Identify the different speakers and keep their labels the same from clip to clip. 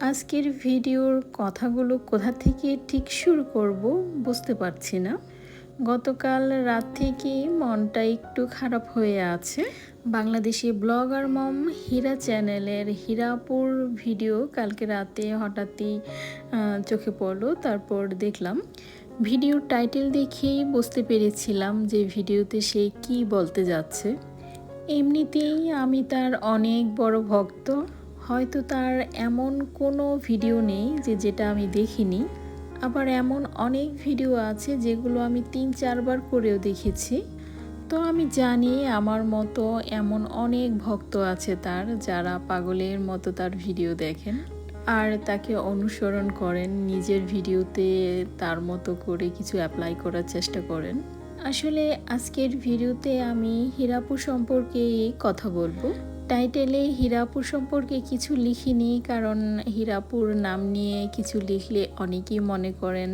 Speaker 1: আজকের ভিডিওর কথাগুলো কোথা থেকে ঠিক শুরু করব বুঝতে পারছি না। গতকাল রাত থেকে মনটা একটু খারাপ হয়ে আছে। বাংলাদেশি ব্লগার মম হীরা চ্যানেলের হীরাপুর ভিডিও কালকে রাতে হঠাৎই চোখে পড়ল, তারপর দেখলাম ভিডিওর টাইটেল দেখেই বুঝতে পেরেছিলাম যে ভিডিওতে সে কি বলতে যাচ্ছে। এমনিতেই আমি তার অনেক বড় ভক্ত। হয়তো তার এমন কোনো ভিডিও নেই যে যেটা আমি দেখিনি। আবার এমন অনেক ভিডিও আছে যেগুলো আমি তিন চারবার করেও দেখেছি। তো আমি জানি আমার মতো এমন অনেক ভক্ত আছে তার যারা পাগলের মতো তার ভিডিও দেখেন। আর তাকে অনুসরণ করেন, নিজের ভিডিওতে তার মতো করে কিছু অ্যাপ্লাই করার চেষ্টা করেন। আসলে আজকের ভিডিওতে আমি হীরাপুর সম্পর্কে কথা বলব। টাইটেলে হীরাপুর সম্পর্কে কিছু লিখিনি, কারণ হীরাপুর নাম নিয়ে কিছু লিখলে অনেকেই মনে করেন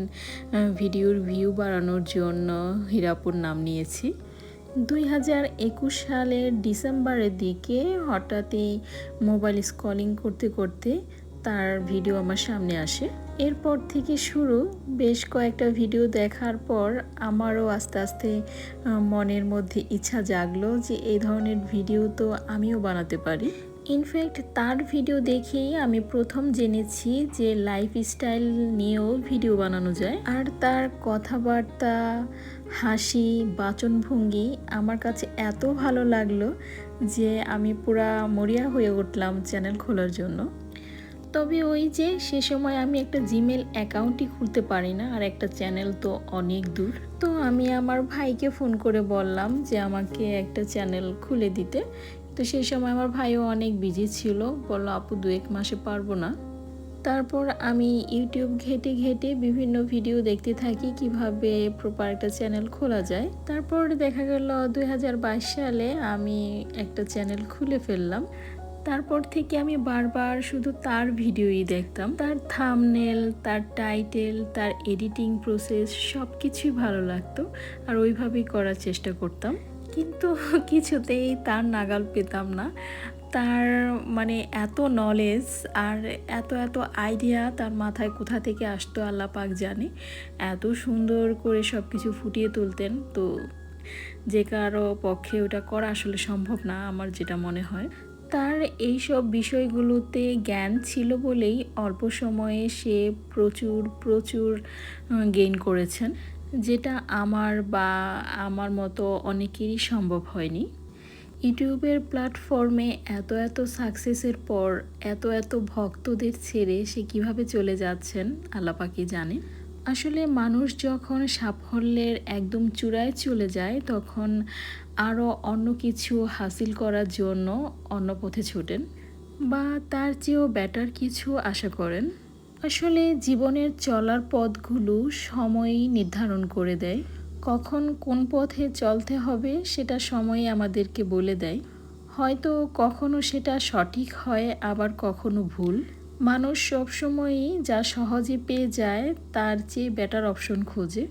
Speaker 1: ভিডিওর ভিউ বাড়ানোর জন্য হীরাপুর নাম নিয়েছি। দুই হাজার একুশ সালের ডিসেম্বরের দিকে হঠাৎই মোবাইল স্কলিং করতে করতে তার ভিডিও আমার সামনে আসে। এরপর থেকে শুরু বেশ কয়েকটা ভিডিও দেখার পর আমারও আস্তে আস্তে মনের মধ্যে ইচ্ছা জাগলো যে এই ধরনের ভিডিও তো আমিও বানাতে পারি। ইনফ্যাক্ট তার ভিডিও দেখেই আমি প্রথম জেনেছি যে লাইফস্টাইল নিয়েও ভিডিও বানানো যায়। আর তার কথাবার্তা, হাসি, বাচনভঙ্গি আমার কাছে এত ভালো লাগল যে আমি পুরা মরিয়া হয়ে উঠলাম চ্যানেল খোলার জন্য। তবে ওই যে সে সময় আমি একটা জিমেল অ্যাকাউন্টই খুলতে পারি না, আর একটা চ্যানেল তো অনেক দূর। তো আমি আমার ভাইকে ফোন করে বললাম যে আমাকে একটা চ্যানেল খুলে দিতে। তো সেই সময় আমার ভাইও অনেক বিজি ছিল, বলল, আপু দু এক মাসে পারব না। তারপর আমি ইউটিউব ঘেটে ঘেটে বিভিন্ন ভিডিও দেখতে থাকি, কীভাবে প্রপার একটা চ্যানেল খোলা যায়। তারপর দেখা গেল দু হাজার বাইশ সালে আমি একটা চ্যানেল খুলে ফেললাম। তারপর থেকে আমি বারবার শুধু তার ভিডিওই দেখতাম। তার থামনেল তার টাইটেল তার এডিটিং প্রসেস সব কিছুই ভালো লাগতো আর ওইভাবেই করার চেষ্টা করতাম। কিন্তু কিছুতেই তার নাগাল পেতাম না। তার মানে এত নলেজ আর এত এত আইডিয়া তার মাথায় কোথা থেকে আসতো আল্লাহ পাক জানে। এত সুন্দর করে সব কিছু ফুটিয়ে তুলতেন। তো যে কারও পক্ষে ওটা করা আসলে সম্ভব না, আমার যেটা মনে হয়। তার এই সব বিষয়গুলোতে জ্ঞান ছিল বলেই অল্প সময়ে সে প্রচুর প্রচুর গেইন করেছেন, যেটা আমার বা আমার মতো অনেকেরই সম্ভব হয়নি। ইউটিউবের প্ল্যাটফর্মে এত এত সাকসেসের পর, এত এত ভক্তদের ছেড়ে সে কীভাবে চলে যাচ্ছেন, আল্লাপাকি জানে? আসলে মানুষ যখন সাফল্যের একদম চূড়ায় চলে যায়, তখন আরও অন্য কিছু হাসিল করার জন্য অন্য পথে ছোটেন বা তার চেয়েও বেটার কিছু আশা করেন। আসলে জীবনের চলার পথগুলো সময়ই নির্ধারণ করে দেয়। কখন কোন পথে চলতে হবে সেটা সময়ই আমাদেরকে বলে দেয়। হয়তো কখনো সেটা সঠিক হয়, আবার কখনো ভুল। মানুষ সবসময়ই যা সহজে পেয়ে যায়, তার চেয়ে বেটার অপশন খোঁজে।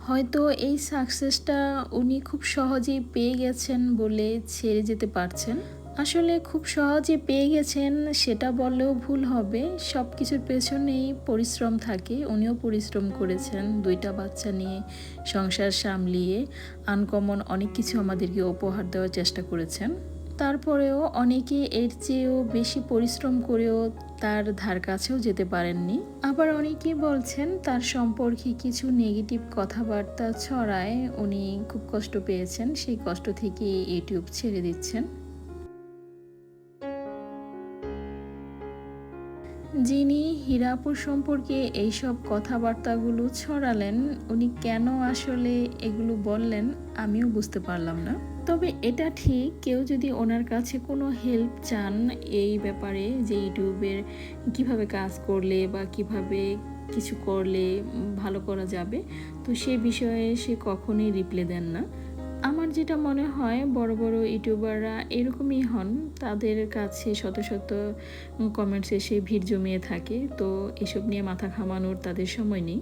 Speaker 1: হয়তো এই সাকসেসটা উনি খুব সহজেই পেয়ে গেছেন বলে ছেড়ে যেতে পারছেন। আসলে খুব সহজে পেয়ে গেছেন সেটা বললেও ভুল হবে। সব কিছুর পেছনেই পরিশ্রম থাকে। উনিও পরিশ্রম করেছেন দুইটা বাচ্চা নিয়ে সংসার সামলিয়ে। আনকমন অনেক কিছু আমাদেরকে উপহার দেওয়ার চেষ্টা করেছেন। তারপরেও অনেকে এর চেয়েও বেশি পরিশ্রম করেও তার ধার কাছেও যেতে পারেননি। আবার অনেকে বলছেন, তার সম্পর্কে কিছু নেগেটিভ কথাবার্তা ছড়ায় উনি খুব কষ্ট পেয়েছেন, সেই কষ্ট থেকে ইউটিউব ছেড়ে দিচ্ছেন। যিনি হীরাপুর সম্পর্কে এইসব কথাবার্তাগুলো ছড়ালেন, উনি কেন আসলে এগুলো বললেন আমিও বুঝতে পারলাম না। তবে এটা ঠিক, কেউ যদি ওনার কাছে কোনো হেল্প চান এই ব্যাপারে, যে ইউটিউবের কীভাবে কাজ করলে বা কীভাবে কিছু করলে ভালো করা যাবে, তো সে বিষয়ে সে কখনোই রিপ্লাই দেন না। আমার যেটা মনে হয় বড় বড় ইউটিউবাররা এরকমই হন। তাদের কাছে শত শত কমেন্টস এসে ভিড় জমিয়ে থাকে। তো এসব নিয়ে মাথা ঘামানোর তাদের সময় নেই।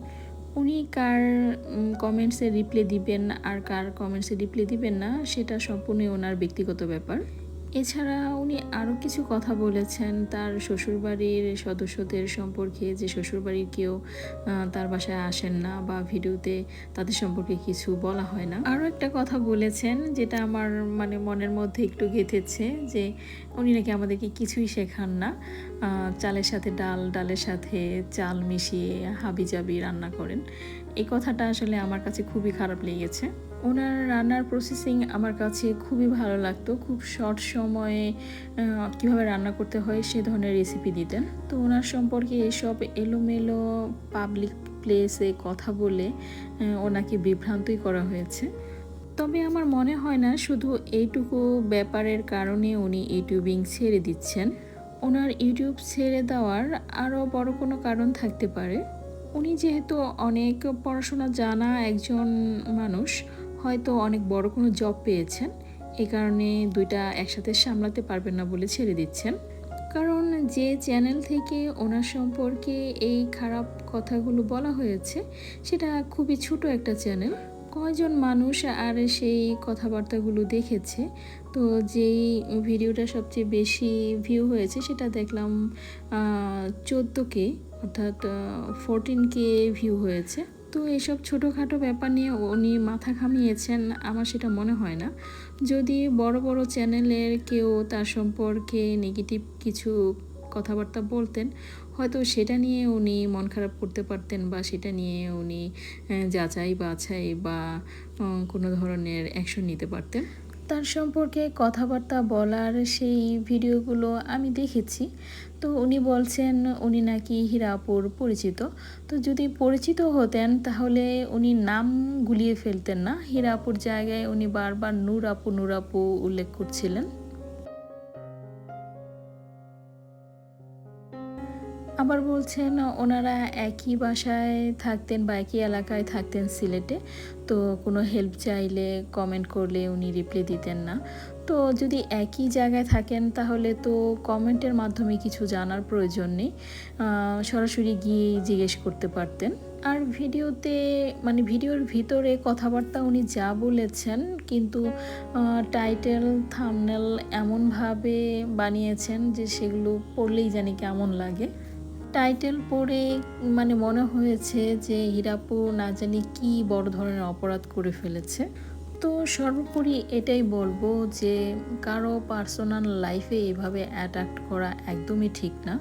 Speaker 1: উনি কার কমেন্টসে রিপ্লাই দিবেন আর কার কমেন্টসে রিপ্লাই দিবেন না, সেটা সম্পূর্ণই ওনার ব্যক্তিগত ব্যাপার। এছাড়া উনি আরও কিছু কথা বলেছেন তার শ্বশুরবাড়ির সদস্যদের সম্পর্কে যে শ্বশুরবাড়ির কেউ তার বাসায় আসেন না বা ভিডিওতে তাদের সম্পর্কে কিছু বলা হয় না। আরও একটা কথা বলেছেন যেটা আমার মানে মনের মধ্যে একটু গেঁথেছে যে উনি নাকি আমাদেরকে কিছুই শেখান না। চালের সাথে ডাল, ডালের সাথে চাল মিশিয়ে হাবি জাবি রান্না করেন। এই কথাটা আসলে আমার কাছে খুবই খারাপ লেগেছে। ওনার রান্নার প্রসেসিং আমার কাছে খুবই ভালো লাগতো। খুব শর্ট সময়ে কীভাবে রান্না করতে হয় সে ধরনের রেসিপি দিতেন। তো ওনার সম্পর্কে এসব এলোমেলো পাবলিক প্লেসে কথা বলে ওনাকে বিভ্রান্তই করা হয়েছে। তবে আমার মনে হয় না শুধু এইটুকু ব্যাপারের কারণে উনি ইউটিউবিং ছেড়ে দিচ্ছেন। ওনার ইউটিউব ছেড়ে দেওয়ার আরও বড় কোনো কারণ থাকতে পারে। উনি যেহেতু অনেক পড়াশোনা জানা একজন মানুষ, হয়তো অনেক বড় কোনো জব পেয়েছেন। এই কারণে দুইটা একসাথে সামলাতে পারবেন না বলে ছেড়ে দিচ্ছেন। কারণ যে চ্যানেল থেকে ওনার সম্পর্কে এই খারাপ কথাগুলো বলা হয়েছে, সেটা খুবই ছোট একটা চ্যানেল কয়জন মানুষ আর সেই কথাবার্তাগুলো দেখেছে, তো যেই ভিডিওটা সবচেয়ে বেশি ভিউ হয়েছে সেটা দেখলাম চোদ্দ কে অর্থাৎ ফোরটিন কে ভিউ হয়েছে। তো এসব ছোটোখাটো ব্যাপার নিয়ে উনি মাথা ঘামিয়েছেন, আমার সেটা মনে হয় না। যদি বড় বড় চ্যানেলের কেউ তার সম্পর্কে নেগেটিভ কিছু কথাবার্তা বলতেন, হয়তো সেটা নিয়ে উনি মন খারাপ করতে পারতেন বা সেটা নিয়ে উনি যাচাই বাছাই বা কোনো ধরনের অ্যাকশন নিতে পারতেন। তার সম্পর্কে কথাবার্তা বলার সেই ভিডিওগুলো আমি দেখেছি। তো উনি বলছেন, উনি নাকি হীরাপুর পরিচিত। তো যদি পরিচিত হতেন, তাহলে উনি নাম গুলিয়ে ফেলতেন না? হীরাপুর জায়গায় উনি বারবার নূরাপু নূরাপু উল্লেখ করছিলেন। আবার বলছেন, ওনারা একই বাসায় থাকতেন বা একই এলাকায় থাকতেন সিলেটে, তো কোনো হেল্প চাইলে কমেন্ট করলে উনি রিপ্লাই দিতেন না। তো যদি একই জায়গায় থাকেন, তাহলে তো কমেন্টের মাধ্যমে কিছু জানার প্রয়োজন নেই। সরাসরি গিয়ে জিজ্ঞেস করতে পারতেন। আর ভিডিওতে মানে ভিডিওর ভিতরে কথাবার্তা উনি যা বলেছেন, কিন্তু টাইটেল থামনেল এমনভাবে বানিয়েছেন যে সেগুলো পড়লেই জানি কেমন লাগে। টাইটেল পড়ে মানে মনে হয়েছে যে হীরাপু না জানি কি বড় ধরনের অপরাধ করে ফেলেছে। তো সর্বোপরি এটাই বলব যে কারও পার্সোনাল লাইফে এভাবে অ্যাটাক করা একদমই ঠিক না।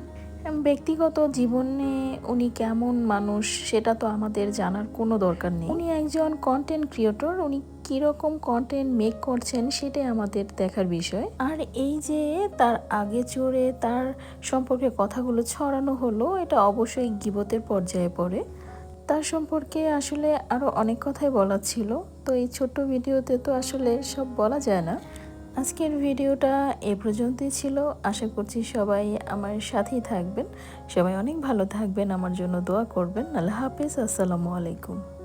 Speaker 1: ব্যক্তিগত জীবনে উনি কেমন মানুষ সেটা তো আমাদের জানার কোনো দরকার নেই। উনি একজন কন্টেন্ট ক্রিয়েটর উনি কীরকম কন্টেন্ট মেক করছেন সেটাই আমাদের দেখার বিষয়। আর এই যে তার আগে চড়ে তার সম্পর্কে কথাগুলো ছড়ানো হলো, এটা অবশ্যই গিবতের পর্যায়ে পড়ে। তার সম্পর্কে আসলে আরও অনেক কথাই বলা ছিল, তো এই ছোট্ট ভিডিওতে তো আসলে সব বলা যায় না। আজকের ভিডিওটা এ পর্যন্তই ছিল। আশা করছি সবাই আমার সাথেই থাকবেন। সবাই অনেক ভালো থাকবেন, আমার জন্য দোয়া করবেন। আল্লাহ হাফিজ, আসসালামু আলাইকুম।